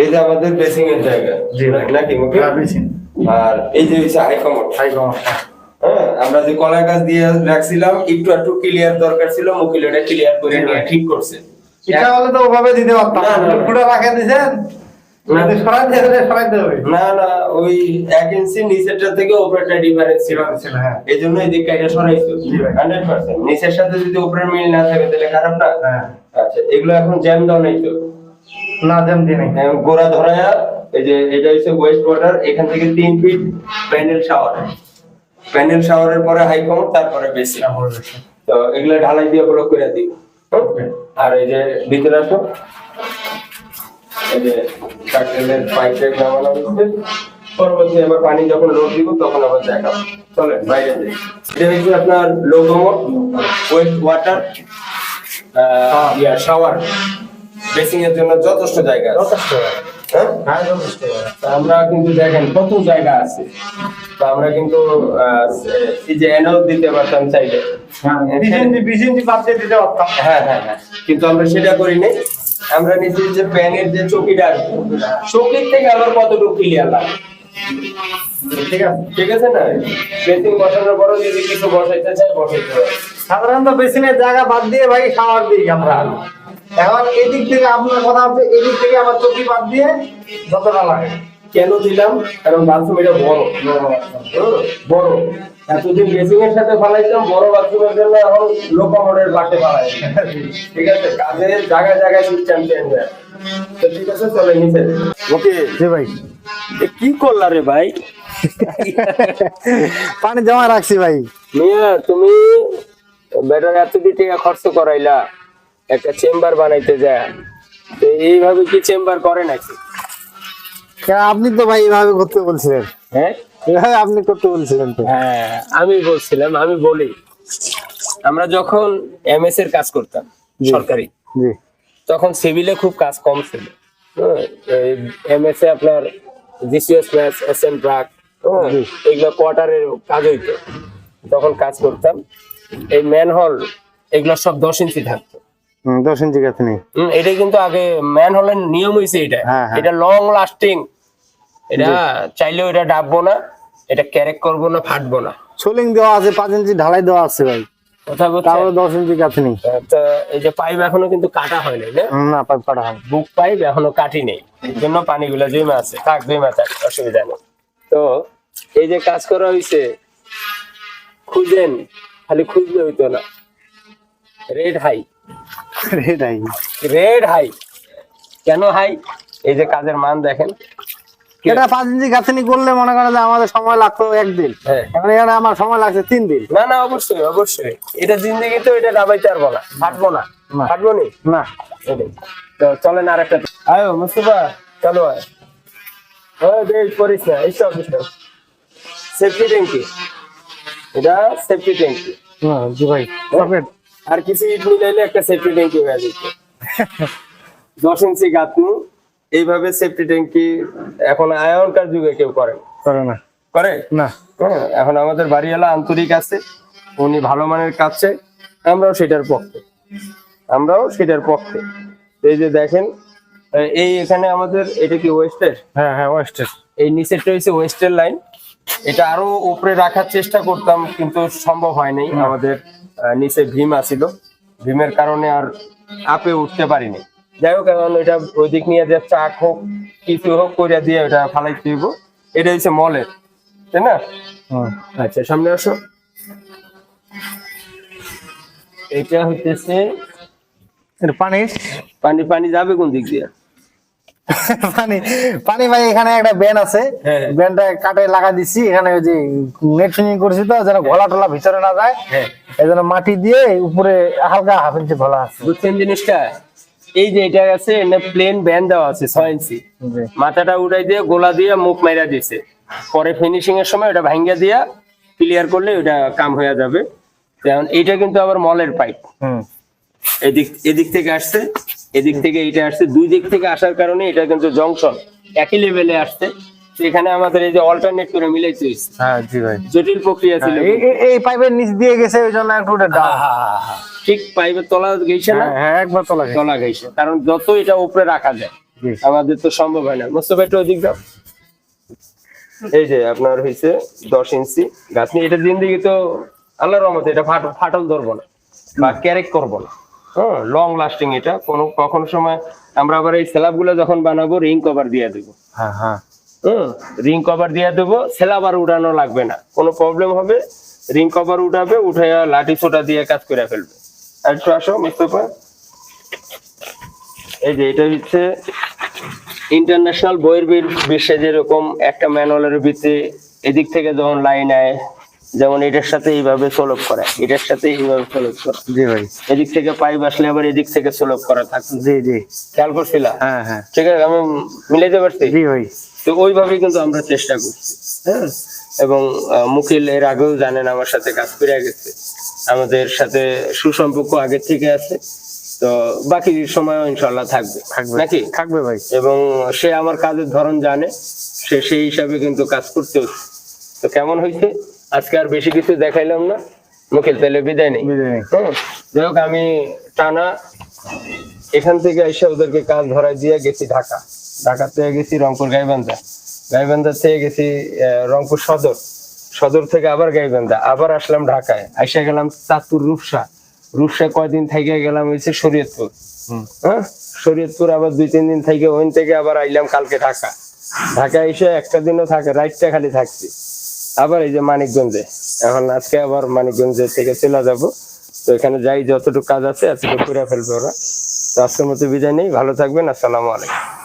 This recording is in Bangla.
এই যে আমাদের বেসিং এর জায়গা জি নাকি হ্যাঁ, আর এই যে হচ্ছে হাই কমোড হাই সমস্যা হ্যাঁ। আমরা যে কলা গাছ দিয়ে রাখছিলাম একটু একটু ক্লিয়ার দরকার ছিল মুকিল ওটা ক্লিয়ার করে নিয়ে ঠিক করছে। এটা হলে তো ওভাবে দিতে পারতাম। পুরো রাখে দিয়েছেন না। যদি সরাইতে হলে সরাইতে হবে। না না ওই এক ইঞ্চি নিচেরটা থেকে উপরেরটা ডিফারেন্স ছিল। Difference ছিল। এই জন্য এই দিকটা এটা সরাইছো। হান্ড্রেড পার্সেন্ট নিচের সাথে যদি উপরের মিল না থাকে তাহলে খারাপ না? হ্যাঁ। আচ্ছা এগুলো এখন জ্যাম দাও নাই তো। না জ্যাম দিয়ে নাই এখন গোড়া ধরায়া এই যে এটা হচ্ছে ওয়েস্ট ওয়াটার এখান থেকে তিন ফিট প্যানেল শাওয়ার প্যানেল শাওয়ারের পরে হাই কমোড তারপরে বেসিন বেশি। তো এগুলো ঢালাই দিয়ে ব্লক করে দিই। আর এই যে ভিতরে আসো। এই যে কাঠেলের পাইপ হচ্ছে। পরবর্তী আবার পানি যখন লোড দিব তখন আবার বাইরে যাই। এটা হচ্ছে আপনার low waste water shower basin এর জন্য যথেষ্ট জায়গা আছে। যথেষ্ট হ্যাঁ? হ্যাঁ যথেষ্ট আমরা কিন্তু দেখেন কত জায়গা আছে। তো আমরা কিন্তু এই যে এনও দিতে পারতাম চাইলে। বিশ ইঞ্চি বাদ দিয়ে দিতে পারতাম। হ্যাঁ হ্যাঁ হ্যাঁ। কিন্তু আমরা সেটা করি নাই আমরা যে প্যানের যে চকিটা আছে চকির থেকে আবার কতটুকু ক্লিয়ার লাগে? ঠিক আছে। ঠিক আছে না? বেসিং বসানোর পরও যদি কিছু বসাইতে চাই বসাইতে সাধারণত বেসিনের জায়গা বাদ দিয়ে ভাই খাওয়ার দিই আমরা। এখন এদিক থেকে আপনার কথা হচ্ছে এদিক থেকে আবার চকি বাদ দিয়ে যতটা লাগে। কেন দিলাম? কারণ বাথরুম এটা বড়। বড়। এতদিন বেসিং এর সাথে ফালাইতাম বড় বাথরুমের জন্য এখন লো কমোডের পাশে ফালাই। ঠিক আছে? কাজের জায়গায় জায়গায় সিস্টেম চেঞ্জ হয় তো ঠিক আছে চলে নিচে। ওকে। জি ভাই। কি করলা রে ভাই? পানি জমা রাখছি ভাই। মিয়া তুমি বেটার এত দিয়ে টাকা খরচ করাইলা। একটা চেম্বার বানাইতে যায়। এইভাবে কি চেম্বার করে নাকি? আপনি তো ভাই এইভাবে করতে বলছিলেন। হ্যাঁ? এভাবে আপনি করতে বলছিলেন তো। হ্যাঁ আমি বলছিলাম আমি বলি আমরা যখন এমএস এর কাজ করতাম সরকারি তখন সিভিলে খুব কাজ কম ছিল। এমএস এ আপনার জিসিএস ম্যাথ এস এম ট্রাক জি। এগুলো কোয়ার্টারের কাজ হইতো। তখন কাজ করতাম এই ম্যানহল এগুলো সব দশ ইঞ্চি থাকতো। দশ ইঞ্চি গাছ নেই এটা কিন্তু আগে ম্যান হলের নিয়ম হয়েছে এটা। হ্যাঁ, হ্যাঁ। এটা লং লাস্টিং এটা চাইলেও এটা ডাববো না এটা ক্যারেক করব না ফাটবো না। সোলিং দেওয়া আছে পাঁচ ইঞ্চি ঢালাই দেওয়া আছে ভাই। তারপরে দশ ইঞ্চি এই যে পাইপ এখনও কিন্তু কাটা হয় নাই না? হুম, পাইপ কাটা হয় বুক পাইপ এখনও কাটি নেই। জন্য পানিগুলো জমে আছে। থাক জমে থাক অসুবিধা নেই। তো এই যে কাজ করা হয়েছে খুঁজেন খালি খুঁজলে হইতো না। রেড হাই এটাই রেড হাই কেন হাই এই যে কাজের মান দেখেন। এটা পাঁচ ইঞ্চি গাছনি করলে মনে করেন যে আমাদের সময় লাগতো একদিন। হ্যাঁ। এখন এখানে আমার সময় লাগছে তিন দিন। না না অবশ্যই অবশ্যই। এটা জিন্দগি তো এটা ডাবাইতে পারব না ফাটবো না। ফাটবো নি? না। তো চলেন আর একটা আয়ো মুস্তফা চলো আয়। ও দেখ করিস না। এইসব এইসব সেফটি ট্যাঙ্কি এটা সেফটি ট্যাঙ্কি হ্যাঁ, জি ভাই পারফেক্ট আর কিছু ইট মিলাইলে একটা সেফটি ট্যাঙ্কি হয়ে যেত দশ ইঞ্চি গাঁথনি এইভাবে সেফটি ট্যাঙ্কি এখন আয়নকার যুগে কেউ করে। করে না। করে? না। এখন আমাদের বাড়িওয়ালা আন্তরিক আছে উনি ভালো মানের চাই আমরাও সেটার পক্ষে। আমরাও সেটার পক্ষে। এই যে দেখেন এই এখানে আমাদের এটা কি ওয়েস্টের? হ্যাঁ হ্যাঁ ওয়েস্টের। এই নিচেরটা হচ্ছে ওয়েস্টের লাইন। এটা আরও উপরে রাখার চেষ্টা করতাম কিন্তু সম্ভব হয় নাই আমাদের নিচে ভীম আসিল। ভীমের কারণে আর আপে উঠতে পারিনি। যাই হোক এখন এটা ওই দিক নিয়ে যে চাক হোক কিছু হোক করে দিয়ে ওটা ফালাইতে দিব এটা হচ্ছে মলের তাই না? হুম। আচ্ছা সামনে আসো। এটা হইতেছে পানি? পানি পানি যাবে কোন দিক দিয়ে? পানি পানি ভাই এখানে একটা ব্যান আছে। হ্যাঁ। ব্যানটা কাটে লাগা দিছি এখানে ওই যে নেট ফিনিং করছি তো যেন ঘোলা টোলা ভিতরে না যায়। হ্যাঁ। এই জন্য মাটি দিয়ে উপরে হালকা হাফ ইঞ্চি ঘোলা আছে। বুঝছেন জিনিসটা? এই যে এটা আছে এটা প্লেন ব্যান দেওয়া আছে ছয় ইঞ্চি। মাথাটা উঠাই দিয়ে গোলা দিয়ে মুখ মাইরা দিছে। পরে ফিনিশিং এর সময় ওটা ভাঙ্গা দিয়া ক্লিয়ার করলে ওটা কাম হয়ে যাবে। এইটা কিন্তু আবার মলের পাইপ হুম। এদিক এদিক থেকে আসছে। এদিক থেকে এটা আসছে দুই দিক থেকে আসার কারণে এটা কিন্তু জংশন একই লেভেলে আসছে। এখানে আমাদের এই যে অল্টারনেট করে মিলাইতে হয়েছে। হ্যাঁ জি ভাই। জটিল প্রক্রিয়া ছিল। এই- এই- পাইপের নিচ দিয়ে গেছে ওই জন্য একটু ওটা ডাউন ঠিক পাইপের তলা গেছে না? হ্যাঁ হ্যাঁ একবার তো লাগে তলা গেছে। কারণ যত এটা উপরে রাখা যায় আমাদের তো সম্ভব হয় না। মোস্তফা একটু ওদিক যাও। এই যে আপনার হয়েছে দশ ইঞ্চি গাছনি এটা জিন্দিগি তো আল্লাহর রহমতে এটা ফাট- ফাটল ধরবো না বা ক্যারেক করব না। হ্যাঁ লং লাস্টিং এটা। কোনো কখনো সময় আমরা আবার এই স্ল্যাবগুলো যখন বানাবো রিং কভার দিয়ে দেবো। হ্যাঁ হ্যাঁ। হুম রিং কভার দিয়ে দেবো স্ল্যাব আর উঠানো লাগবে না। কোনো প্রবলেম হবে রিং কভার উঠাবে উঠে লাঠি ছোটা দিয়ে কাজ করে ফেলবে। আর একটু আসো মুস্তফা। এই যে এটা হচ্ছে ইন্টারন্যাশনাল বইয়ের বিশ্বে যেরকম একটা ম্যানুয়ালের ভিত্তি এদিক থেকে যখন লাইন আয় যেমন এটার সাথে এইভাবে সলভ করা এটার সাথে এইভাবে সলভ করা। জি ভাই। এদিক থেকে পাইপ আসলে আবার এদিক থেকে সলভ করা থাকছে জি জি। খেয়াল করছিলা? হ্যাঁ হ্যাঁ। ঠিক আছে আমি মিলাইতে পারছি? জি ভাই। তো ওইভাবেই কিন্তু আমরা চেষ্টা করছি হ্যাঁ? এবং মুকিল এর আগেও জানেন আমার সাথে কাজ করে গেছে। আমাদের সাথে সুসম্পর্ক আগের থেকে আছে। তো বাকি সময়ও ইনশাল্লাহ থাকবে। থাকবে। নাকি? থাকবে ভাই। এবং সে আমার কাজের ধরন জানে সে সেই হিসাবে কিন্তু কাজ করতে হচ্ছে তো কেমন হয়েছে? আজকে আর বেশি কিছু দেখাইলাম না। মুখিল তাহলে বিদায় নেই। যাই হোক আমি টানা এখান থেকে এসে ওদেরকে কাজ ধরাই দিয়ে গেছি ঢাকা। ঢাকা থেকে গেছি রংপুর গাইবান্ধা। গাইবান্ধা থেকে গেছি রংপুর সদর। সদর থেকে আবার গাইবান্ধা। আবার আসলাম ঢাকায়। আইসা গেলাম চাঁদপুর রূপসা। রূপসা কয়দিন থেকে গেলাম হয়েছে শরীয়তপুর। হুম। হ্যাঁ শরীয়তপুর আবার দুই তিন দিন থেকে ওইন থেকে আবার আইলাম কালকে ঢাকা। ঢাকা এসে একটা দিনও থাকে রাইটটা খালি থাকছি। আবার এই যে মানিকগঞ্জে। এখন আজকে আবার মানিকগঞ্জে থেকে চলে যাব। তো এখানে যাই, যতটুকু কাজ আছে এতটুকু ঘুরে ফেলবে ওরা। তো আজকের মতো বিদায় নেই। ভালো থাকবেন। আসসালামু আলাইকুম।